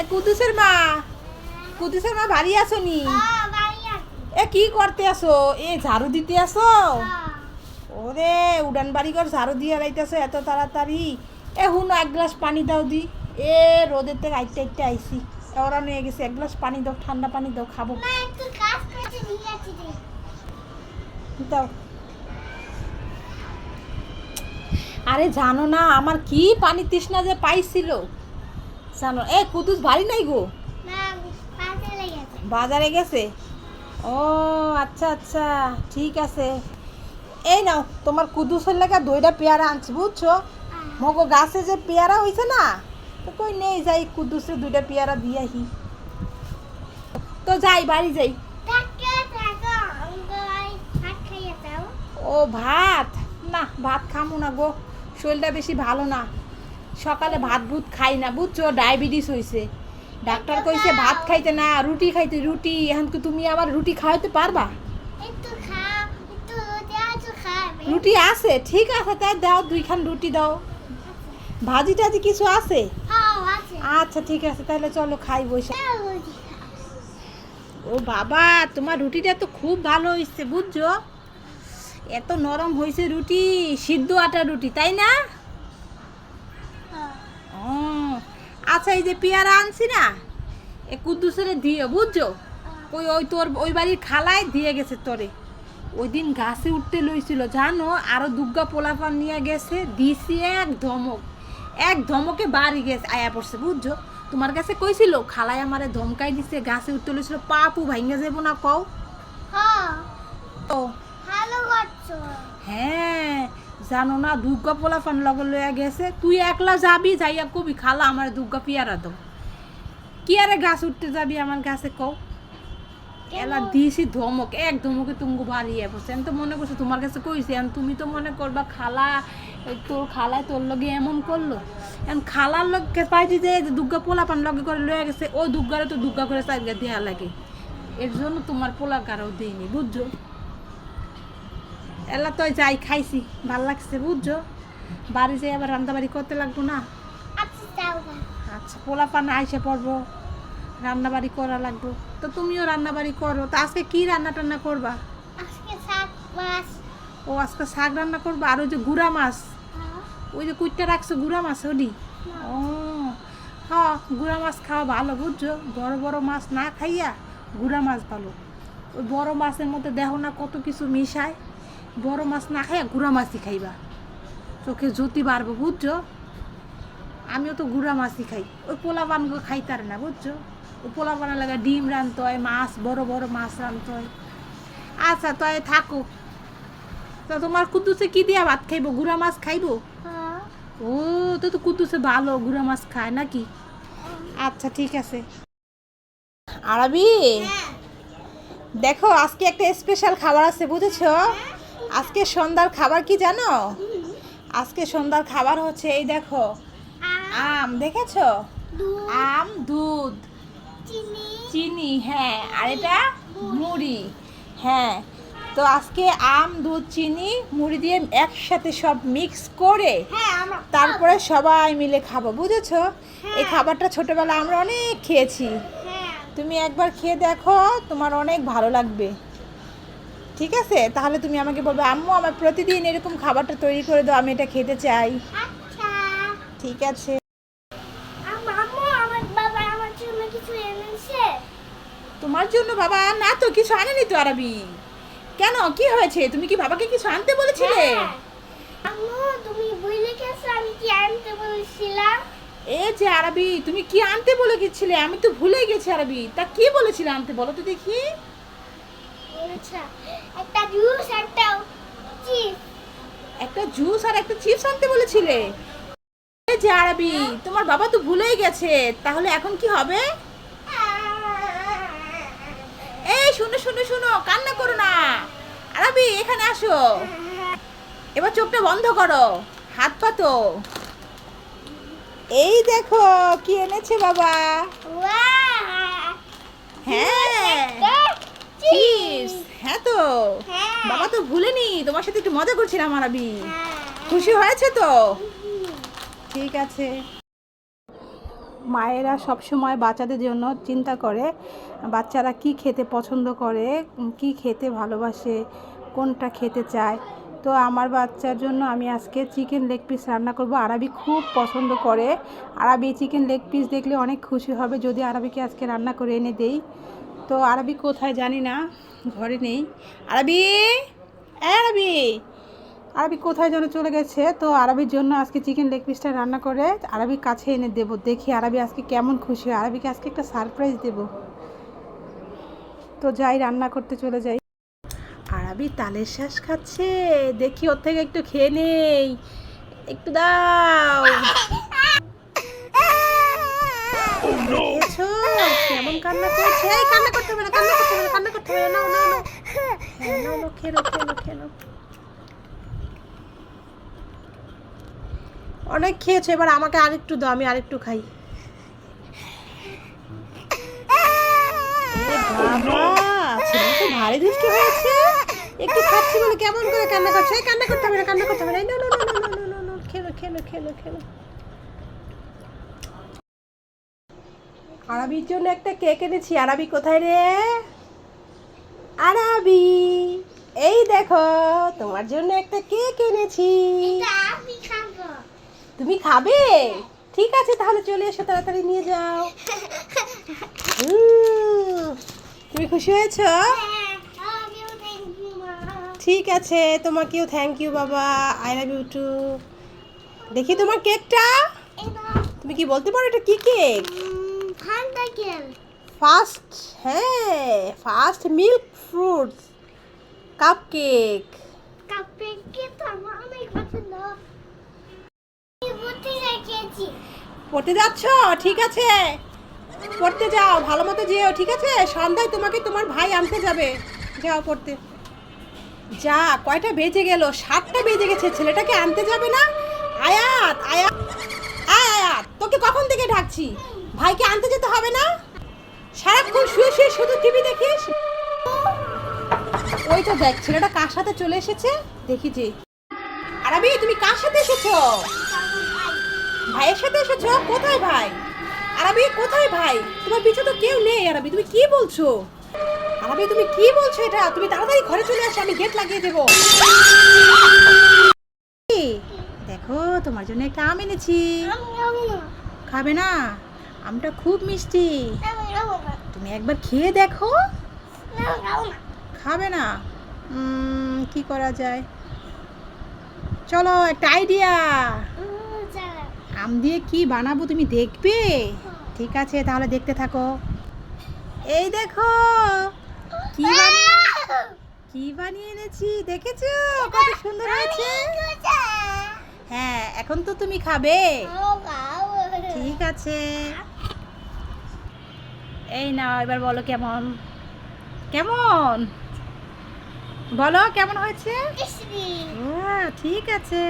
এ কুদুসের মা কুদুসের মা বাড়ি আসো। নি এ কি করতে আসো? এ ঝাড়ু দিতে আসো? ওরে উড়ান বাড়ি ঘর ঝাড়ু দিয়ে লাইতেছো এত তাড়াতাড়ি। এ হুন এক গ্লাস পানি দাও দি। এ রোদের থেকে আইতে আইতে আইসি ওরা নিয়ে গেছে এক গ্লাস পানি দাও ঠান্ডা পানি দাও খাব। দাও। আরে জানো না আমার কি পানি তৃষ্ণা যে পাইছিল? জানো এ কুদুস ভারী নাই গো। বাজারে গেছে। ও আচ্ছা আচ্ছা ঠিক আছে। এই নাও তোমার কুদুসের লাগা দইটা পেয়ারা আনছি বুঝছ? মগো গাছে যে পেয়ারা হয়েছে না তো কই নেই যাই কুদুসে দুইটা পেয়ারা দিয়ে আহি। তো যাই বাড়ি যাই। ও ভাত? না ভাত খামো না গো শরীরটা বেশি ভালো না। সকালে ভাত ভুত খাই না বুঝছ ডায়াবেটিস হয়েছে ডাক্তার কইছে ভাত খাইতে না রুটি খাইতে রুটি এখন কি তুমি আবার রুটি খাওয়াতে পারবা? রুটি আছে ঠিক আছে তাই দাও দুইখান রুটি দাও। ভাজি টাজি কিছু আছে? আচ্ছা ঠিক আছে তাহলে চলো খাই বসে। ও বাবা তোমার রুটিটা তো খুব ভালো হয়েছে বুঝছ? এত নরম হয়েছে রুটি সিদ্ধ আটা রুটি তাই না? আচ্ছা এই যে পেয়ারা আনছি না এ কুদ্দুসের দিও বুঝছ? ওই ওই তোর ওই বাড়ির খালায় দিয়ে গেছে তোরে। ওই দিন গাছে উঠতে লইছিল জানো? আরও দুর্গা পোলাপান নিয়ে গেছে দিছি এক ধমক। এক ধমকে বাড়ি গেছে আয়া পড়ছে বুঝছ? তোমার কাছে কইছিল খালায় আমারে ধমকাই দিছে গাছে উঠতে লইছিল পাপু ভাঙ্গা যাব না কও? হ্যাঁ জানো না দুর্গা পোলা ফান লগে লইয়া গেছে। তুই একলা যাবি যাইয়া কবি খালা আমার দুর্গা পিয়ারা দাও। কি আরে গাছ উঠতে যাবি আমার গাছে কও? এলা দিয়েছি ধমক এক ধমকে তুমি বাড়িয়ে বসে আমি তো মনে করছি তোমার কাছে কইছি এখন তুমি তো মনে করবা খালা তোর খালায় তোর লগে এমন করল। এখন খালার লগে পাইছি যে দুর্গা পোলা পান লগে করে লয়ে গেছে ওই দুর্গারে তো দুর্গা করে চাইগা দেয়া লাগে। এর জন্য তোমার পোলা কারও দিইনি বুঝছ? এলা তো যাই খাইছি ভালো লাগছে বুঝছ? বাড়ি যাই আবার রান্না বাড়ি করতে লাগবো না? আচ্ছা পোলা পান আইসে পড়ব রান্না বাড়ি করা লাগবো। তো তুমিও রান্না বাড়ি করো তো আজকে কি রান্না টান্না করবা? ও আজকে শাক রান্না করবা আর ওই যে গুড়া মাছ। ওই যে কুইটটা রাখছো গুড়া মাছ ওডি ও হ্যাঁ গুড়া মাছ খাওয়া ভালো বুঝছ? বড় বড় মাছ না খাইয়া গুড়া মাছ ভালো। ওই বড় মাছের মধ্যে দেখো না কত কিছু মিশায়? বড় মাছ না খাইয়া গুড়া মাছই খাইবা। চোখে জ্যোতি বাড়বো বুঝছ? আমিও তো গুড়া মাছই খাই। ওই পোলা পানগুলো খাইতারে না বুঝছ? ওই পোলা পানা লাগা ডিম রানতে হয় মাছ বড় বড় মাছ রানতে হয়। আচ্ছা তাই থাকো। তা তোমার কুদ্দুসে কি দিয়া ভাত খাইবো? গুড়া মাছ খাইবো? ও তো তো কুদ্দুসে ভালো গুড়া মাছ খায় নাকি? আচ্ছা ঠিক আছে। আরবি? দেখো আজকে একটা স্পেশাল খাবার আছে বুঝেছ? আজকে সন্ধ্যার খাবার কি জানো? আজকে সন্ধ্যার খাবার হচ্ছে এই দেখো আম দেখেছ? আম দুধ। চিনি। হ্যাঁ আর এটা মুড়ি হ্যাঁ। তো আজকে আম দুধ চিনি মুড়ি দিয়ে একসাথে সব মিক্স করে তারপরে সবাই মিলে খাব বুঝেছ? এই খাবারটা ছোটবেলা আমরা অনেক খেয়েছি। তুমি একবার খেয়ে দেখো তোমার অনেক ভালো লাগবে। ঠিক আছে? তাহলে তুমি আমাকে বলবে আম্মু আমার প্রতিদিন এরকম খাবারটা তৈরি করে দাও আমি এটা খেতে চাই। ঠিক আছে। তোমার জন্য বাবা? না তো কিছু আনেনি তো আরবি। কেন? কি হয়েছে? তুমি কি বাবাকে কিছু আনতে বলেছিলে? তুমি এ যে আরবি তুমি কি আনতে বলে গেছিলে আমি তো ভুলে গেছি আরবি। তা কি বলেছিলে আনতে? বলো তো দেখি। একটা জুস একটা চিপস। একটা জুস আর একটা চিপস আনতে বলেছিলে? যে আরবি তোমার বাবা তো ভুলেই গেছে। তাহলে এখন কি হবে? এই শুনো শুনো শুনো কান্না করো না। আরবি এখানে আসো। এবার চোখটা বন্ধ করো। হাত পাতো এই দেখো কি এনেছে বাবা? হ্যাঁ। চিপস হ্যাঁ তো? বাবা তো ভুলেনি তোমার সাথে একটু মজা করছিলাম আরবি খুশি হয়েছে তো? ঠিক আছে। মায়েরা সব সময় বাচ্চাদের জন্য চিন্তা করে বাচ্চারা কি খেতে পছন্দ করে কি খেতে ভালোবাসে কোনটা খেতে চায়। তো আমার বাচ্চার জন্য আমি আজকে চিকেন লেগ পিস রান্না করব। আরবি খুব পছন্দ করে। আরবি চিকেন লেগ পিস দেখলে অনেক খুশি হবে। যদি আরবিকে আজকে রান্না করে এনে দেই তো আরবি কোথায় জানি না, ঘরে নেই। আরবি আরবি আরবি কোথায় যেন চলে গেছে? তো আরবির জন্য আজকে চিকেন লেগ পিসটা রান্না করে আরবির কাছে এনে দেবো। দেখি আরবি আজকে কেমন খুশি হয়। আরবিকে আজকে একটা সারপ্রাইজ দেব। তো যাই, রান্না করতে চলে যাই। আরবি তালের শ্বাস খাচ্ছে। দেখি ওর থেকে একটু খেয়ে নেই। একটু দাও। কেমন কান্না করছে। এই, কান্না করতে হবে না, কান্না করতে হবে না, কান্না করতে হবে না, নাও নাও নাও। হ্যাঁ নাও খেলো খেলো খেলো। অনেক খেয়েছে, এবার আমাকে আরেকটু দাও, আমি আরেকটু খাই। ভারী হয়েছে। একটু খাচ্ছি বলে কেমন করে কান্না করছে? কান্না করতে হবে না, কান্না করতে হবে না। খেলো খেলো খেলো খেলো। আরবির জন্য একটা কেক এনেছি। আরবি কোথায় রে? আরবি। এই দেখো তোমার জন্য একটা কেক এনেছি। তুমি খাবে? ঠিক আছে তাহলে চলে এসো তাড়াতাড়ি নিয়ে যাও। তুমি খুশি হয়েছো? হ্যাঁ। ঠিক আছে তোমাকেও থ্যাংক ইউ বাবা। আই লাভ ইউ টু দেখি তোমার কেকটা। তুমি কি বলতে পারো এটা কি কেক। ফার্স্ট হ্যাঁ first milk fruits cup cake কাপে কি তো আমার অনেক পছন্দ। আমি বুদ্ধি রেখেছি। পড়তে যাচ্ছ? ঠিক আছে। পড়তে যাও ভালো মতো যেও ঠিক আছে? সন্ধ্যায় তোমাকে তোমার ভাই আনতে যাবে। যাও পড়তে। যা কয়টা বেজে গেল? সাতটা বেজে গেছে। ছেলেটাকে আনতে যাবে না? আয়াত আয়াত আয় আয়াত। তোকে কখন থেকে ডাকছি? ভাইকে আনতে যেতে হবে না? সারাক্ষণ শুয়ে শুয়ে শুধু টিভি দেখিস? ওই তো দেখ, ছেলেটা কার সাথে চলে এসেছে? দেখি যে। আরাবি, তুমি কার সাথে এসেছ? ভাইয়ের সাথে এসেছ? কোথায় ভাই? আরবি, কোথায় ভাই? তোমার পিছনে তো কেউ নেই, আরবি। তুমি কি বলছো? আরবি, তুমি কি বলছো এটা? তুমি তাড়াতাড়ি ঘরে চলে আসো, আমি গেট লাগিয়ে দেবো। দেখো তোমার জন্য একটা আম এনেছি। খাব না। আমটা খুব মিষ্টি। তুমি একবার খেয়ে দেখো। খাব না। কি করা যায়? চলো, একটা আইডিয়া আম দিয়ে কি বানাবো তুমি দেখবে? ঠিক আছে, তাহলে দেখতে থাকো। এই দেখো, কি বানিয়ে কি বানিয়ে এনেছি? দেখেছ? কত সুন্দর হয়েছে। হ্যাঁ এখন তো তুমি খাবে। ঠিক আছে। এই না এবার বলো কেমন? কেমন? বলো কেমন হয়েছে? হ্যাঁ ঠিক আছে।